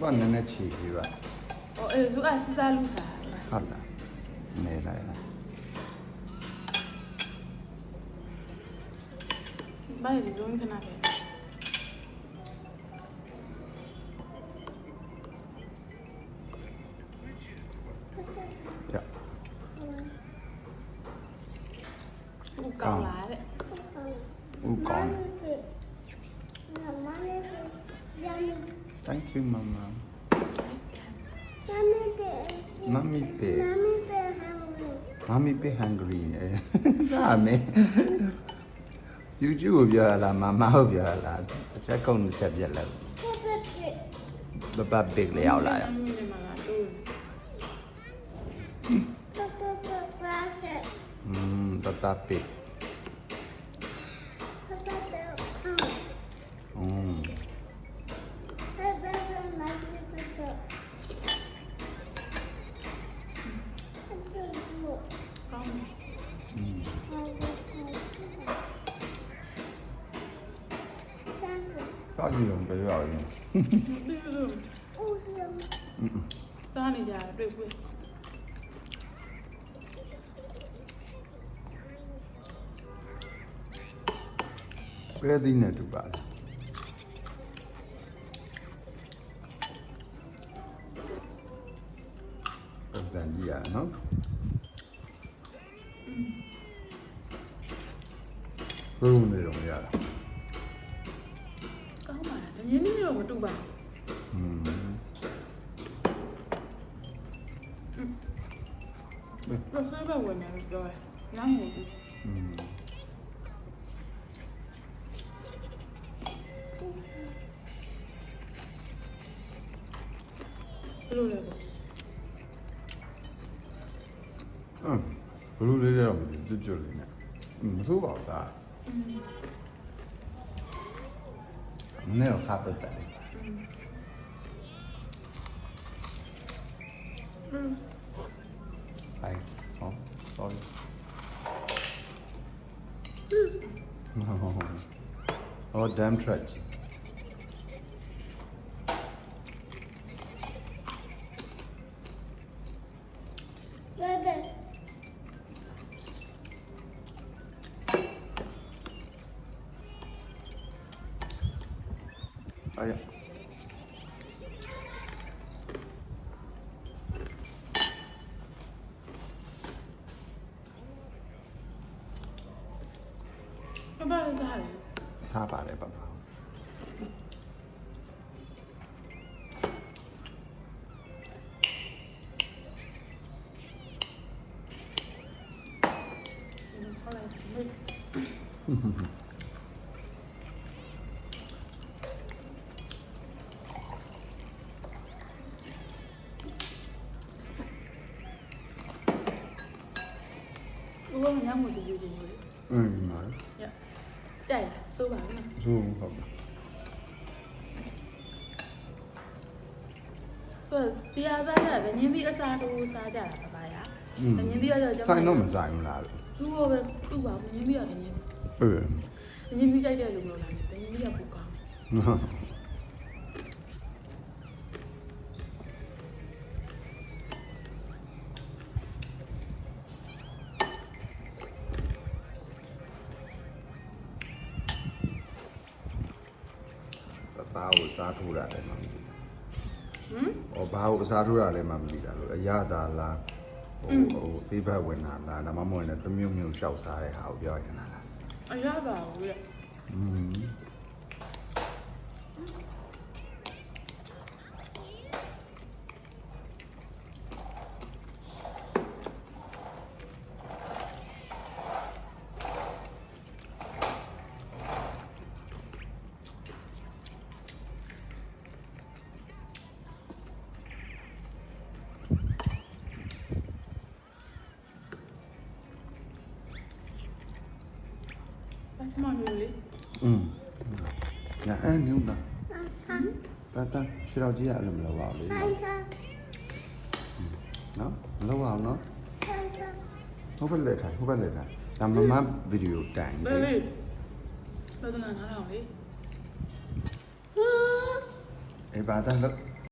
万能的机器吧？哦，哎，你爱洗啥路噻？好啦，没啦啦。买点东西拿呗。ဦးကောင်းတယ် thank you mama mommy pay mommy pay hungry ဒါမေ YouTube ကိုပြောရလားမမကိုပြောရလားတစ်ချက်ကုန်တစ်ချက်ပြက်လိုက်ဘဘဘစ်လေးရောက်လာရ အင်းမလာတူ อืมတတပစ်อื စောက်ကြည့်အောင်ပြောရအောင်ပြီးလို့စားနေကြတွေ့တွေ့ပဲသီးနဲ့တူပါလားပုံစံကြည့်ရအောင်နော်ဘယ်လိုနေတော့ရတာ ကောင်းပါလားငင်းနေတော့မတူပါ อืม ဘူးတော့ဆက်ပဲဝင်နေပြောတယ်နားမဟုတ်ဘူး อืม ဘယ်လိုလဲပေါ့ အင်းဘယ်လိုလေးတော့မသိကျွတ်ကျွတ်လေးနဲ့อืมမဆိုးပါဘူးစား Never happened that. Mm. I, oh, sorry. Mm. oh, damn tragic. 哎呀，爸爸是海，他爸的爸爸。哼哼。 လားဦးကညမတူကြည့်ကြည့်လို့အင်းဒီမှာရကြိုက်လားစိုးပါနော်ဇူးဟုတ်ပါသူတရားသားရတယ်ညင်းပြီးအစားတူစားကြတာပါပါရညင်းပြီးတော့ကျွန်ဆိုင်တော့မဆိုင်ဘူးလားလို့သူ့ဘောပဲသူ့ပါဘူးညင်းပြီးတော့ညင်းအေးညင်းပြီးကြိုက်တဲ့လူမျိုးလားညင်းပြီးတော့ပူကောင်းပ ပကိုစားထိုးတာလည်းမမသိဟမ်ဘူး။အော်ဘာကိုစားထိုးတာလည်းမမသိတာလို့အရသာလားဟိုဟိုသေးဘက်ဝင်တာလားဒါမှမဟုတ်လည်းတစ်မျိုးမျိုးရှောက်စားတဲ့ဟာကိုပြောရင်လားအရပါဘူးလေ။อืมဘာမှမလုပ်လေ อืมညာအဲ့နင်းတာပပခြေတော်ကြီးရအဲ့လိုမလုပ်ပါဘူးလေနော်မလုပ်အောင်နော်ဟုတ်ပဲလက်ထိုင်ဟုတ်ပဲလက်ထိုင်ဒါမမဗီဒီယိုတိုင်ဘေဘီလောကနာနားထောင်လေအေးပါတန်းလို့